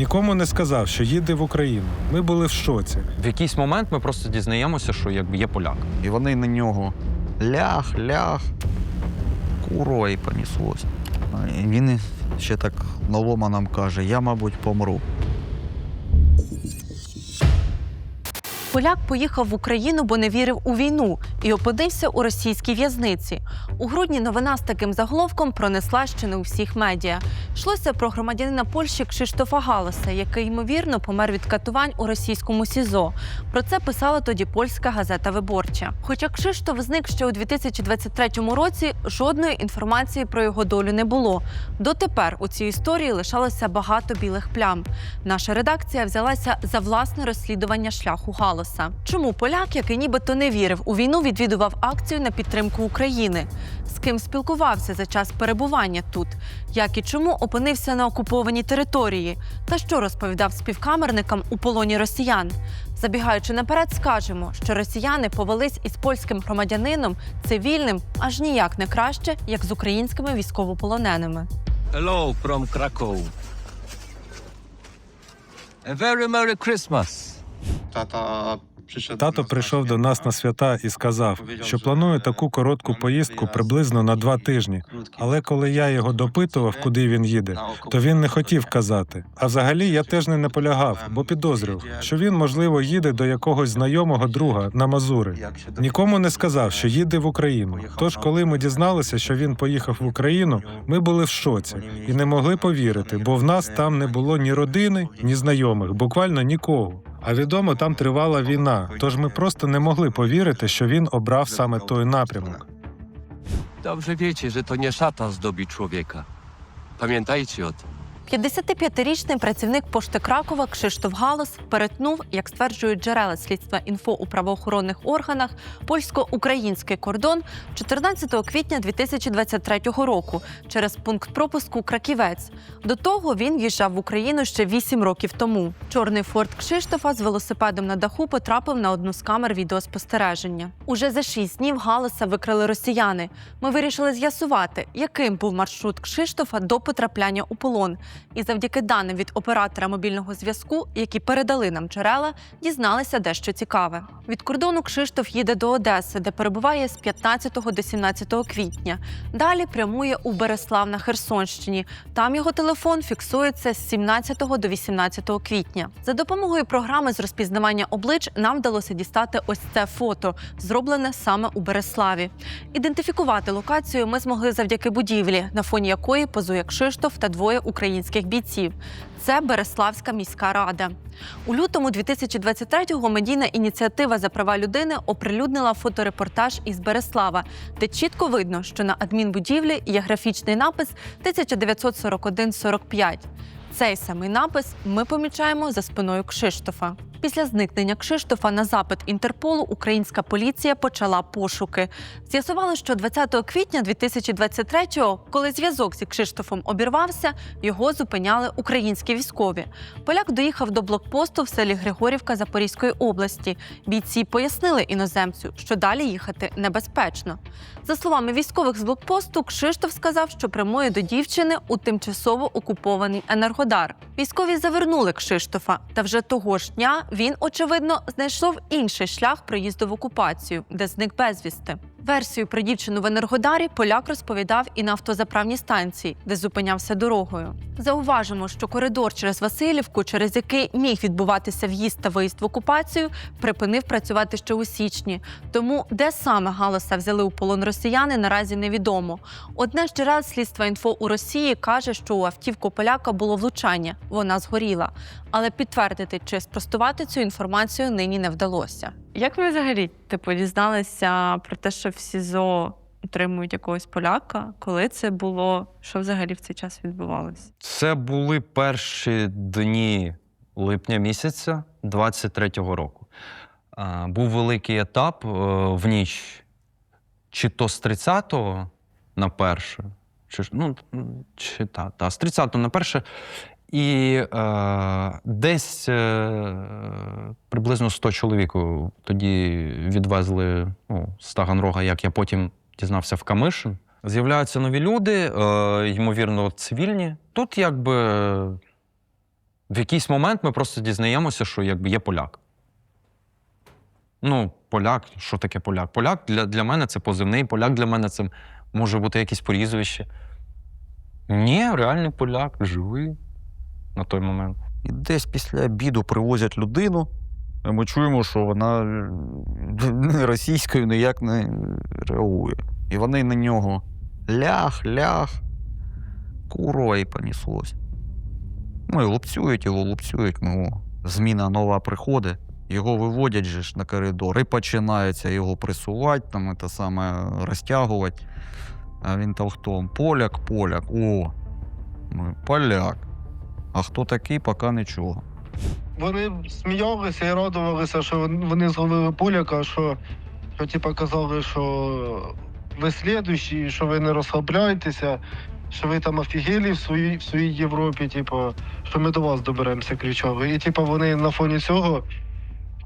Нікому не сказав, що їде в Україну. Ми були в шоці. В якийсь момент ми просто дізнаємося, що якби є поляк. І вони на нього лях, лях, курва і понеслось. Він ще так налома нам каже: я, мабуть, помру. Поляк поїхав в Україну, бо не вірив у війну і опинився у російській в'язниці. У грудні новина з таким заголовком пронесла ще не у всіх медіа. Йшлося про громадянина Польщі Кшиштофа Галаса, який ймовірно помер від катувань у російському СІЗО. Про це писала тоді польська газета Виборча. Хоча Кшиштоф зник ще у 2023 році, жодної інформації про його долю не було. Дотепер у цій історії лишалося багато білих плям. Наша редакція взялася за власне розслідування шляху Галоса. Чому поляк, який нібито не вірив у війну, відвідував акцію на підтримку України? З ким спілкувався за час перебування тут? Як і чому опинився на окупованій території? Та що розповідав співкамерникам у полоні росіян? Забігаючи наперед, скажемо, що росіяни повелись із польським громадянином цивільним аж ніяк не краще, як з українськими військовополоненими. Hello from Krakow. A very Merry Christmas. Тато прийшов до нас на свята і сказав, що планує таку коротку поїздку приблизно на два тижні. Але коли я його допитував, куди він їде, то він не хотів казати. А взагалі я теж не наполягав, бо підозрював, що він, можливо, їде до якогось знайомого друга на Мазури. Нікому не сказав, що їде в Україну. Тож, коли ми дізналися, що він поїхав в Україну, ми були в шоці і не могли повірити, бо в нас там не було ні родини, ні знайомих, буквально нікого. А відомо, там тривала війна, тож ми просто не могли повірити, що він обрав саме той напрямок. Dobrze wiecie, że to nie szata zdobi człowieka. Pamiętajcie o tym. 55-річний працівник пошти Кракова Кшиштоф Галос перетнув, як стверджують джерела слідства інфо у правоохоронних органах, польсько-український кордон 14 квітня 2023 року через пункт пропуску Краківець. До того він в'їжджав в Україну ще 8 років тому. Чорний форт Кшиштофа з велосипедом на даху потрапив на одну з камер відеоспостереження. Уже за 6 днів Галоса викрили росіяни. Ми вирішили з'ясувати, яким був маршрут Кшиштофа до потрапляння у полон. І завдяки даним від оператора мобільного зв'язку, які передали нам джерела, дізналися дещо цікаве. Від кордону Кшиштоф їде до Одеси, де перебуває з 15 до 17 квітня. Далі прямує у Береслав на Херсонщині. Там його телефон фіксується з 17 до 18 квітня. За допомогою програми з розпізнавання облич нам вдалося дістати ось це фото, зроблене саме у Береславі. Ідентифікувати локацію ми змогли завдяки будівлі, на фоні якої позує Кшиштоф та двоє українських бійців. Це Береславська міська рада. У лютому 2023-го медійна ініціатива за права людини оприлюднила фоторепортаж із Береслава, де чітко видно, що на адмінбудівлі є графічний напис 1941-45. Цей самий напис ми помічаємо за спиною Кшиштофа. Після зникнення Кшиштофа на запит Інтерполу українська поліція почала пошуки. З'ясували, що 20 квітня 2023-го, коли зв'язок зі Кшиштофом обірвався, його зупиняли українські військові. Поляк доїхав до блокпосту в селі Григорівка Запорізької області. Бійці пояснили іноземцю, що далі їхати небезпечно. За словами військових з блокпосту, Кшиштоф сказав, що прямує до дівчини у тимчасово окупований Енергодар. Військові завернули Кшиштофа, та вже того ж дня він, очевидно, знайшов інший шлях проїзду в окупацію, де зник безвісти. Версію про дівчину в Енергодарі поляк розповідав і на автозаправній станції, де зупинявся дорогою. Зауважимо, що коридор через Васильівку, через який міг відбуватися в'їзд та виїзд в окупацію, припинив працювати ще у січні. Тому де саме Галоса взяли у полон росіяни, наразі невідомо. Одне з джерел слідства інфо у Росії каже, що у автівку поляка було влучання, вона згоріла. Але підтвердити чи спростувати цю інформацію нині не вдалося. Як ви взагалі типу дізналися про те, що в СІЗО утримують якогось поляка? Коли це було? Що взагалі в цей час відбувалося? Це були перші дні липня місяця 23-го року. Був великий етап е, в ніч, чи то з 30-го на перше, чи, ну, чи та, та, з 30-го на перше. І е, десь е, приблизно 100 чоловік тоді відвезли ну, з Таганрога, як я потім дізнався в Камишин. З'являються нові люди, е, ймовірно, цивільні. Тут якби В якийсь момент ми просто дізнаємося, що якби є поляк. Ну, поляк, що таке поляк? Поляк для, для мене це позивний, поляк для мене це може бути якесь порізвище. Ні, реальний поляк, живий на той момент. І десь після обіду привозять людину, і ми чуємо, що вона е, російською ніяк не реагує. І вони на нього лях, лях, курой понеслось. Ну і лупцюють його, лупцюють. Ну, зміна нова приходить. Його виводять же ж на коридор і починається його пресувати, там це саме розтягувати. А він там хто? Поляк, поляк. О, ми, поляк. А хто такий, поки не чула. Вони сміялися і радувалися, що вони зловили поляка, що, що типу, казали, що ви слідуючі, що ви не розслабляєтеся, що ви там офігелі в своїй, в своїй Європі, типу, що ми до вас доберемося, кричали. І типу вони на фоні цього,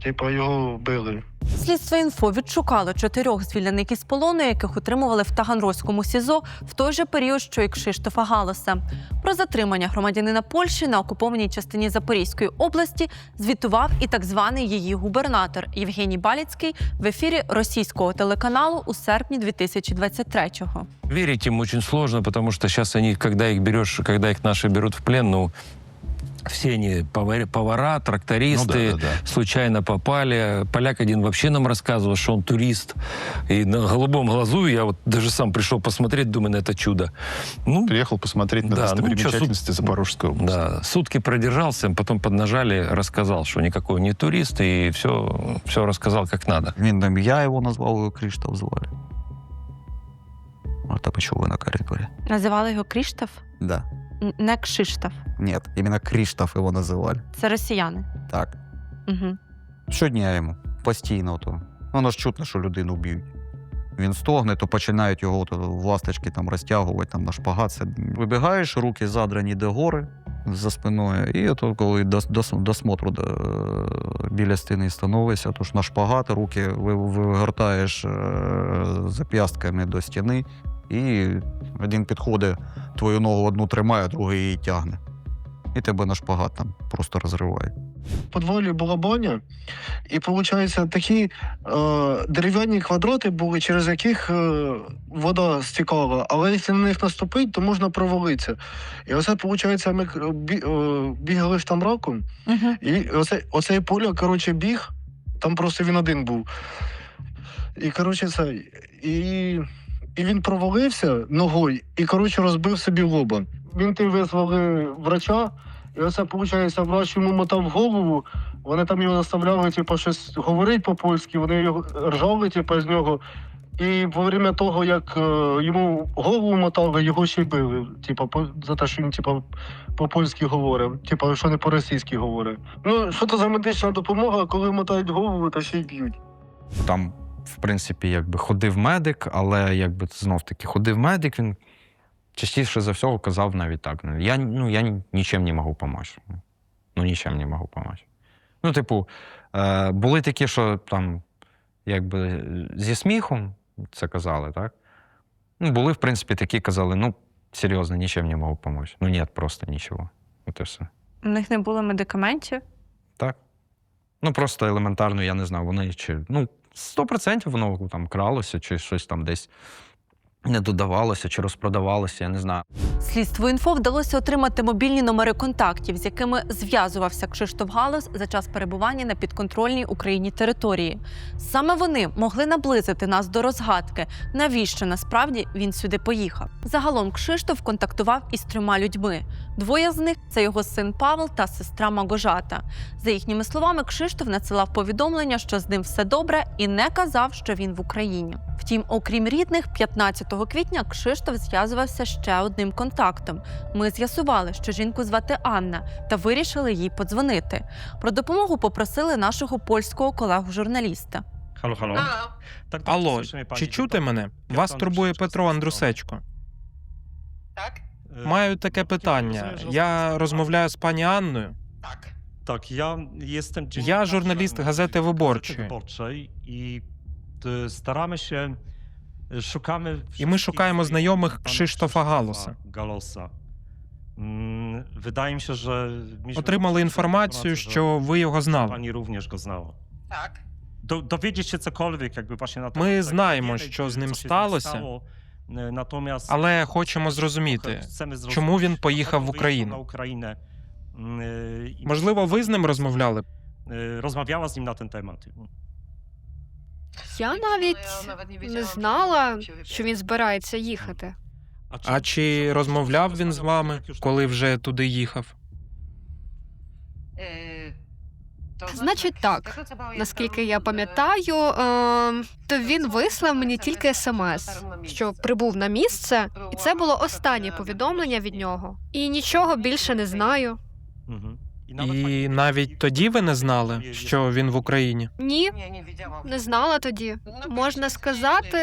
типу, його били. Слідство інфо відшукало чотирьох звільнених із полону, яких утримували в Таганрозькому СІЗО в той же період, що й Кшиштофа Галоса. Про затримання громадянина Польщі на окупованій частині Запорізької області звітував і так званий її губернатор Євгеній Баліцький в ефірі російського телеканалу у серпні 2023-го. Верить им очень сложно, потому что сейчас они, когда их берешь, когда их наши берут в плен, ну, все они повар- повара, трактористы, случайно попали. Поляк один вообще нам рассказывал, что он турист. И на голубом глазу я вот даже сам пришел посмотреть, думаю, на это чудо. Ну, Приехал посмотреть на Да, ну, достопримечательности чё, суд- Запорожской области. да, сутки продержался, потом поднажали, рассказал, что никакой не турист, и все, все рассказал как надо. Він там я його назвав, його Кріштов звали. А там що ви на коридорі? Називали його Кріштоф, Да. Не Кшиштоф. Нет, іменно Кріштов його називали. Це росіяни. Так. Угу. Щодня йому, постійно то. Воно ж чутно, що людину б'ють. Він стогне, то починають його то, в ласточки там розтягувати, там на шпагат. Це... Вибігаєш, руки задрані до гори за спиною, і ото коли до, до, до смотру до, біля стіни становишся, то ж на шпагат, руки ви- вигортаєш е, зап'ястками до стіни, і один підходить, твою ногу одну тримає, другий її тягне. І тебе на шпагат там просто розриває. В подвалі була баня, і виходить, такі е, дерев'яні квадрати були, через яких е, вода стікала. Але якщо на них наступити, то можна провалитися. І оце, виходить, ми е, бі, е, бігали ж там раком, Угу. і оце, оцей поля, коротше, біг, там просто він один був. І, коротше, це. І, і він провалився ногою і, коротше, розбив собі лоба. Він ти визвали врача, і оце, виходить, врач йому мотав голову. Вони там його заставляли, типу, щось говорити по-польськи, вони його ржали, типу, з нього. І во время того, як е, йому голову мотали, його ще й били. Типу, по, за те, що він типу, по-польськи говорив, типу, що не по-російськи говорив. Ну, що це за медична допомога, коли мотають голову та ще й б'ють. Там, в принципі, якби ходив медик, але якби знов таки ходив медик, він частіше за всього казав навіть так. ну, Я, ну, я нічим не можу допомогти. Ну, нічим не можу допомогти. Ну, типу, е, були такі, що там, якби зі сміхом це казали, так? Ну, були, в принципі, такі казали, ну, серйозно, нічим не можу допомогти. Ну, ні, просто нічого. От і все. У них не було медикаментів. Так. Ну, просто елементарно, я не знаю, вони чи. Ну, 100% воно там кралося, чи щось там десь не додавалося, чи розпродавалося, я не знаю. Слідству інфо вдалося отримати мобільні номери контактів, з якими зв'язувався Кшиштоф Галос за час перебування на підконтрольній Україні території. Саме вони могли наблизити нас до розгадки, навіщо насправді він сюди поїхав. Загалом Кшиштоф контактував із трьома людьми. Двоє з них це його син Павел та сестра Магожата. За їхніми словами, Кшиштоф надсилав повідомлення, що з ним все добре, і не казав, що він в Україні. Втім, окрім рідних, 15 квітня Кшиштоф зв'язувався ще одним контактом. Ми з'ясували, що жінку звати Анна, та вирішили їй подзвонити. Про допомогу попросили нашого польського колегу-журналіста. Алло, алло. Так, Алло, чи чути мене? Вас турбує Петро Андрусечко. Так? Маю таке питання. Я розмовляю з пані Анною. Так. Так, я Я журналіст газети Виборчої. Wyborczej i e, e, szukamy І ми шукаємо знайомих Кшиштофа Галоса. Mm, Wydaje mi się, że mieliśmy Отримали інформацію, що ви його знали. pani również go znała. Так. Się cokolwiek, jakby właśnie temat Ми знаємо, що з ним сталося, e, Natomiast Але хочемо зрозуміти, чому він поїхав в Україну. Mm, e, можливо, ви з ним розмовляли? e, rozmawiała z nim na ten temat. Я навіть не знала, що він збирається їхати. А чи розмовляв він з вами, коли вже туди їхав? Значить так, наскільки я пам'ятаю, ем, то він вислав мені тільки смс, що прибув на місце, і це було останнє повідомлення від нього. І нічого більше не знаю. І навіть тоді ви не знали, що він в Україні? Ні, не знала тоді. Можна сказати,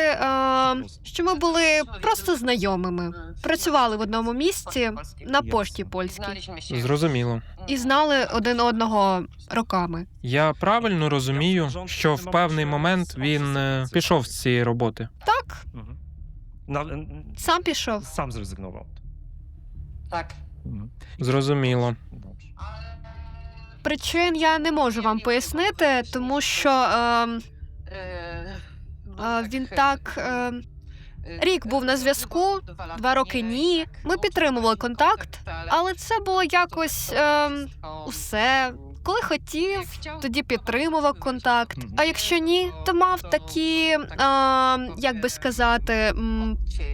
що ми були просто знайомими. Працювали в одному місці на пошті польській Зрозуміло. і знали один одного роками. Я правильно розумію, що в певний момент він е, пішов з цієї роботи. Так, Mhm. Сам пішов. sam zrezygnował. Так. Зрозуміло. Dobrze. Причин я не можу вам пояснити, тому що е, е, він так е, рік був на зв'язку, два роки ні. Ми підтримували контакт, але це було якось е, усе. Коли хотів, тоді підтримував контакт. А якщо ні, то мав такі, а, як би сказати,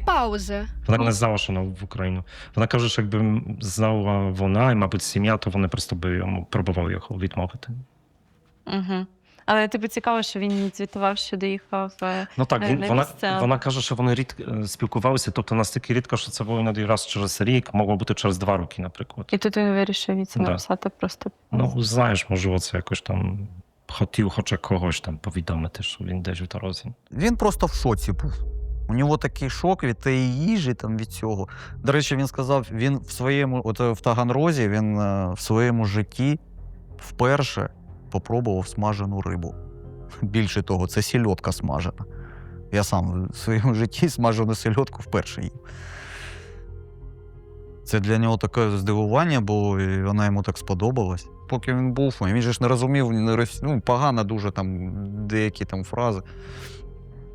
паузи. Вона не знала, що вона в Україну. Вона каже, що якби знала вона і, мабуть, сім'я, то вони просто би йому пробували його відмовити. Угу. Але тобі цікаво, що він не звітував, що доїхав. е, Ну так, Е, він, на вона, місце. вона каже, що вони рідко е, спілкувалися, тобто настільки рідко, що це було іноді раз через рік, могло бути через два роки, наприклад. І тут він вирішив від це Да. написати просто. Ну, знаєш, можливо, це якось там хотів хоча когось там повідомити, що він десь в дорозі. Він просто в шоці був. У нього такий шок від тієї їжі, там, від цього. До речі, він сказав, він в своєму, от в Таганрозі, він в своєму житті вперше попробував смажену рибу. Більше того, це сільотка смажена. Я сам в своєму житті смажену сільотку вперше їв. Це для нього таке здивування і вона йому так сподобалась. Поки він був, він же ж не розумів, не ну, погано дуже там деякі там фрази.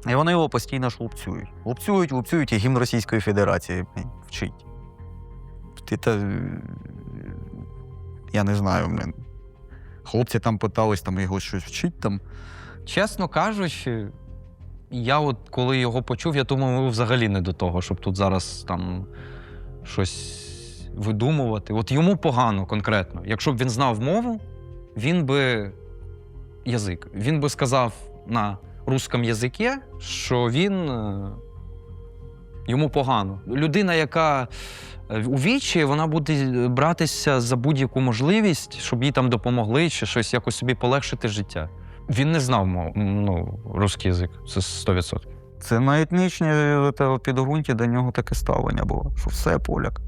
І вони його постійно ж лупцюють. Лупцюють, лупцюють, і гімн Російської Федерації вчить. Та, я не знаю. Хлопці там питались там його щось вчить там. Чесно кажучи, я от коли його почув, я думав, ви взагалі не до того, щоб тут зараз там щось видумувати. От йому погано конкретно. Якщо б він знав мову, він би язик. Він би сказав на русском язикі, що він е, йому погано. Людина, яка у вічі, вона буде братися за будь-яку можливість, щоб їй там допомогли чи щось якось собі полегшити життя. Він не знав ну, русський язик, це 100%. Це на етнічній е, підґрунті до нього таке ставлення було, що все поляк.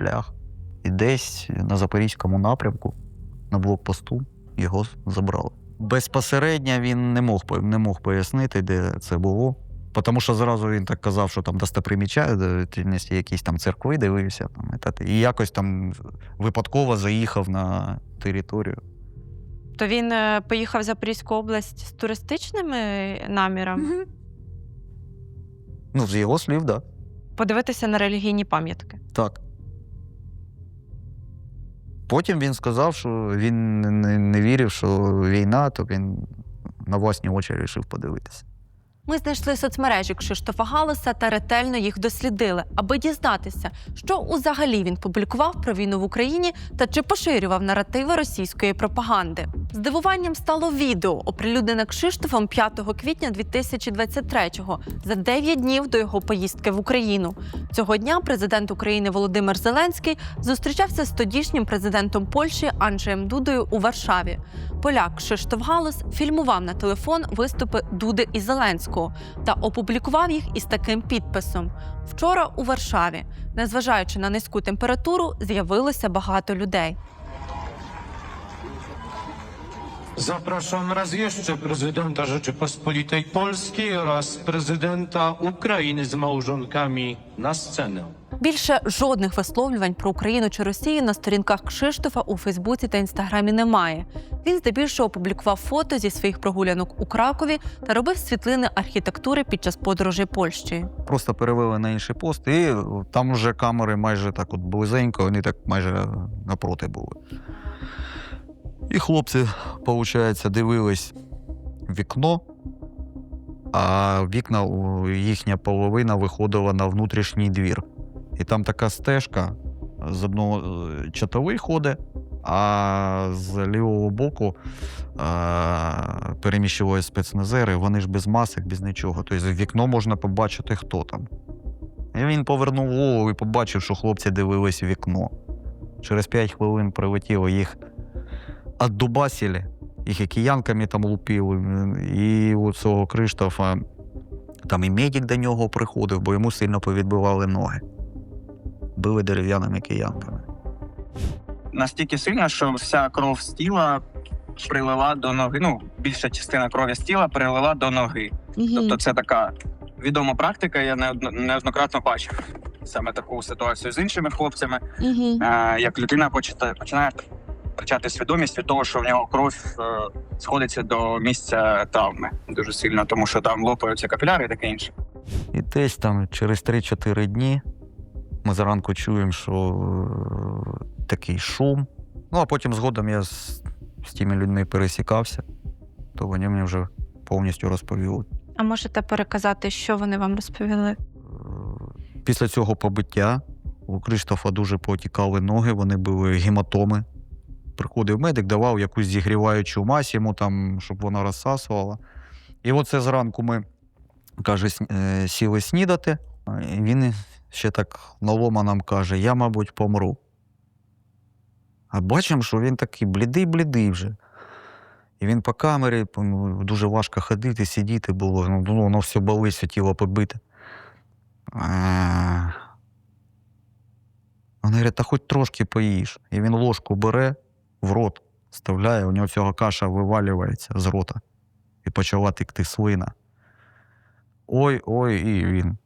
Лях. І десь на Запорізькому напрямку, на блокпосту, його забрали. Безпосередньо він не мог, не мог пояснити, де це було. Тому що зразу він так казав, що там достопримічательності, якісь там церкви дивився. Там, і, якось там випадково заїхав на територію. То він е, поїхав в Запорізьку область з туристичними намірами Ну, з його слів, так. Да. подивитися на релігійні пам'ятки. Так. Потім він сказав, що він не, не вірив, що війна, то він на власні очі вирішив подивитися. Ми знайшли соцмережі Кшиштофа Галуса та ретельно їх дослідили, аби дізнатися, що взагалі він публікував про війну в Україні та чи поширював наративи російської пропаганди. Здивуванням стало відео, оприлюднене Кшиштофом 5 квітня 2023-го, за 9 днів до його поїздки в Україну. Цього дня президент України Володимир Зеленський зустрічався з тодішнім президентом Польщі Анджеєм Дудою у Варшаві. Поляк Кшиштоф Галус фільмував на телефон виступи Дуди і Зеленського та опублікував їх із таким підписом: Вчора у Варшаві, незважаючи на низьку температуру, з'явилося багато людей. Zapraszam raz jeszcze prezydenta Rzeczypospolitej Polskiej oraz prezydenta Ukrainy z małżonkami na scenę. Більше жодних висловлювань про Україну чи Росію на сторінках Кшиштофа у Фейсбуці та Інстаграмі немає. Він здебільшого публікував фото зі своїх прогулянок у Кракові та робив світлини архітектури під час подорожей Польщею. Просто перевели на інший пост, і там вже камери майже так от близенько, вони так майже напроти були. І хлопці, виходить, дивились вікно, а вікна їхня половина виходила на внутрішній двір. І там така стежка з одного е, чатовий ходить, а з лівого боку е, переміщували спецназери, вони ж без масок, без нічого. Тобто в вікно можна побачити, хто там. І він повернув голову і побачив, що хлопці дивились вікно. Через 5 хвилин прилетіло їх отдубасили, їх і киянками там лупили. І у цього Криштофа там і медик до нього приходив, бо йому сильно повідбивали ноги. Били дерев'яними киянками. настільки сильно, що вся кров з тіла прилила до ноги. Ну, більша частина крові з тіла прилила до ноги. Тобто, це така відома практика. Я неоднократно бачив саме таку ситуацію з іншими хлопцями. Е, як людина починає втрачати свідомість від того, що в нього кров е, сходиться до місця травми дуже сильно, тому що там лопаються капіляри і таке інше. І десь там через 3-4 дні ми зранку чуємо, що е, такий шум. Ну, а потім згодом я з, з тими людьми пересікався, то вони мені вже повністю розповіли. А можете переказати, що вони вам розповіли? Е, Після цього побиття у Криштофа дуже потікали ноги, вони були гематоми. Приходив медик, давав якусь зігріваючу мазь йому, там, щоб вона розсасувала. І оце зранку ми, каже, е, сіли снідати. І він ще так налома нам каже: я, мабуть, помру. А бачимо, що він такий блідий-блідий вже. І він по камері ну, дуже важко ходити, сидіти було. Ну, ну, воно все болить, все тіло побите. А. Вони говорять, та хоч трошки поїж. І він ложку бере в рот, вставляє, у нього цього каша вивалюється з рота. І почала текти слина. Ой, ой, і він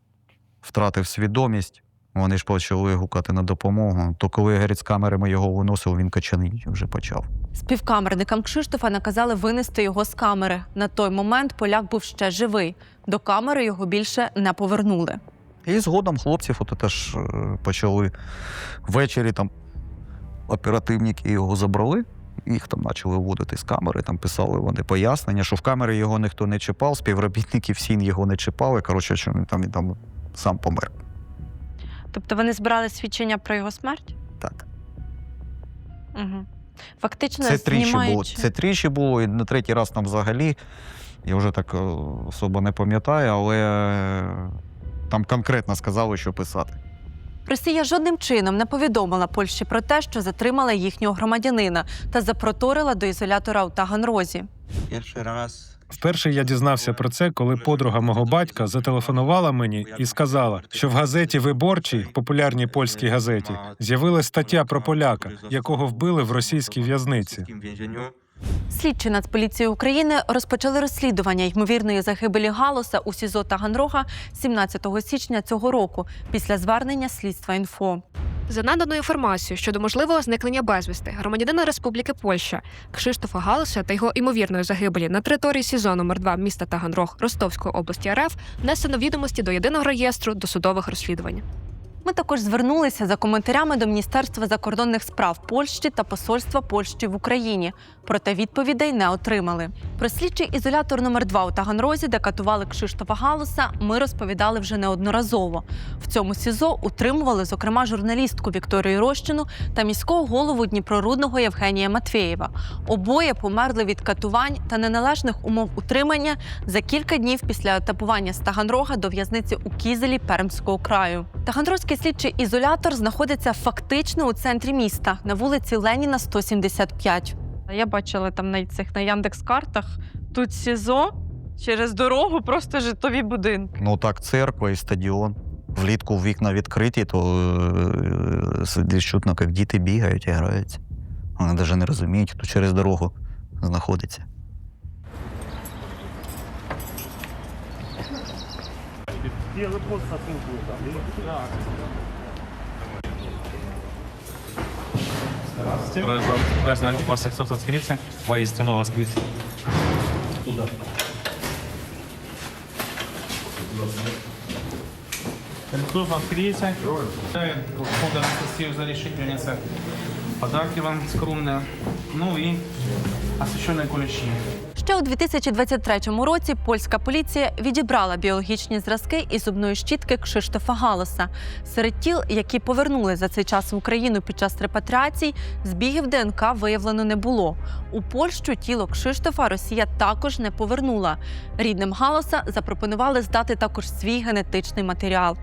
втратив свідомість. Вони ж почали гукати на допомогу. То коли говорить, з камери ми його виносили, він качанить вже почав. Співкамерникам Кшиштофа наказали винести його з камери. На той момент поляк був ще живий. До камери його більше не повернули. І згодом хлопців от теж е, почали ввечері там оперативники його забрали, їх там почали вводити з камери, там писали вони пояснення, що в камері його ніхто не чіпав, співробітники всі його не чіпали. Коротше, що він там, він там сам помер. Тобто вони збирали свідчення про його смерть? Так. Угу. Фактично, Це тричі було. Це тричі було, і на третій раз там взагалі. Я вже так е, особо не пам'ятаю, але там конкретно сказали, що писати. Росія жодним чином не повідомила Польщі про те, що затримала їхнього громадянина та запроторила до ізолятора у Таганрозі. Перший раз Вперше я дізнався про це, коли подруга мого батька зателефонувала мені і сказала, що в газеті Виборчій, популярній польській газеті, з'явилась стаття про поляка, якого вбили в російській в'язниці. Слідчі Нацполіції України розпочали розслідування ймовірної загибелі Галуса у СІЗО Таганрога 17 січня цього року після звернення слідства інфо. За наданою інформацією щодо можливого зникнення безвісти громадянина Республіки Польща Кшиштофа Галуса та його імовірної загибелі на території СІЗО номер 2 міста Таганрог Ростовської області РФ внесено відомості до єдиного реєстру досудових розслідувань. Ми також звернулися за коментарями до Міністерства закордонних справ Польщі та Посольства Польщі в Україні. Проте відповідей не отримали. Про слідчий ізолятор номер 2 у Таганрозі, де катували Кшиштофа Галуса, ми розповідали вже неодноразово. В цьому СІЗО утримували, зокрема, журналістку Вікторію Рощину та міського голову Дніпрорудного Євгенія Матвєєва. Обоє померли від катувань та неналежних умов утримання за кілька днів після етапування з Таганрога до в'язниці у Кізелі Пермського краю. Таганрозький слідчий ізолятор знаходиться фактично у центрі міста на вулиці Леніна, 175. Я бачила там на цих на Яндекс-картах. Тут СІЗО через дорогу, просто житлові будинки. Ну так, церква і стадіон. Влітку вікна відкриті, то е, чутно, як діти бігають і граються. Вони навіть не розуміють, хто через дорогу знаходиться. белый просто отсутствует. Да. Здравствуйте. Гражданин вас сексов отскрится. Воистину вас будет. Туда. Ресурсно открытие. Благодарю Анастасию за решительность. Подарки вам скромные. Ну и освещенные куличи. Ще у 2023 році польська поліція відібрала біологічні зразки із зубної щітки Кшиштофа Галоса. Серед тіл, які повернули за цей час в Україну під час репатріацій, збігів ДНК виявлено не було. У Польщу тіло Кшиштофа Росія також не повернула. Рідним Галоса запропонували здати також свій генетичний матеріал.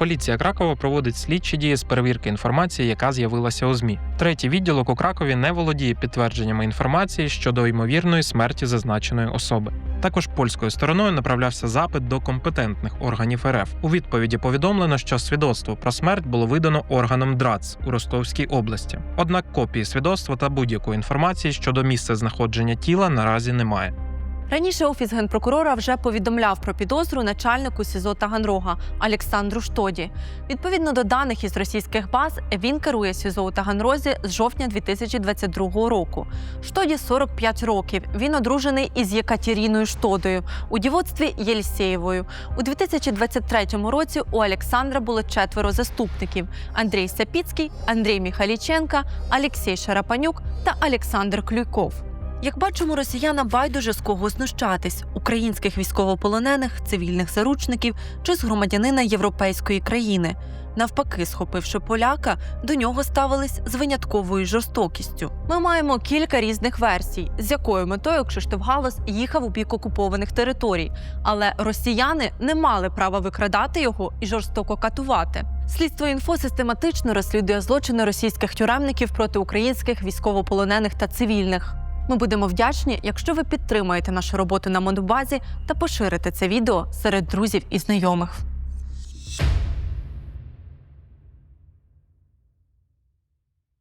Поліція Кракова проводить слідчі дії з перевірки інформації, яка з'явилася у ЗМІ. Третій відділок у Кракові не володіє підтвердженнями інформації щодо ймовірної смерті зазначеної особи. Також польською стороною направлявся запит до компетентних органів РФ. У відповіді повідомлено, що свідоцтво про смерть було видано органом ДРАЦ у Ростовській області. Однак копії свідоцтва та будь-якої інформації щодо місця знаходження тіла наразі немає. Раніше офіс генпрокурора вже повідомляв про підозру начальнику СІЗО Таганрога Олександру Штоді. Відповідно до даних із російських баз, він керує СІЗО у Таганрозі з жовтня 2022 року. Штоді 45 років. Він одружений із Єкатеріною Штодою у дівоцтві Єлісєєвою. У 2023 році у Олександра було четверо заступників: Андрій Сапіцький, Андрій Міхаліченка, Олексій Шарапанюк та Олександр Клюйков. Як бачимо, росіянам байдуже з кого знущатись українських військовополонених, цивільних заручників чи з громадянина європейської країни. Навпаки, схопивши поляка, до нього ставились з винятковою жорстокістю. Ми маємо кілька різних версій, з якою метою Кшиштоф Галас їхав у бік окупованих територій, але росіяни не мали права викрадати його і жорстоко катувати. Слідство інфо систематично розслідує злочини російських тюремників проти українських військовополонених та цивільних. Ми будемо вдячні, якщо ви підтримаєте нашу роботу на Монобазі та поширите це відео серед друзів і знайомих.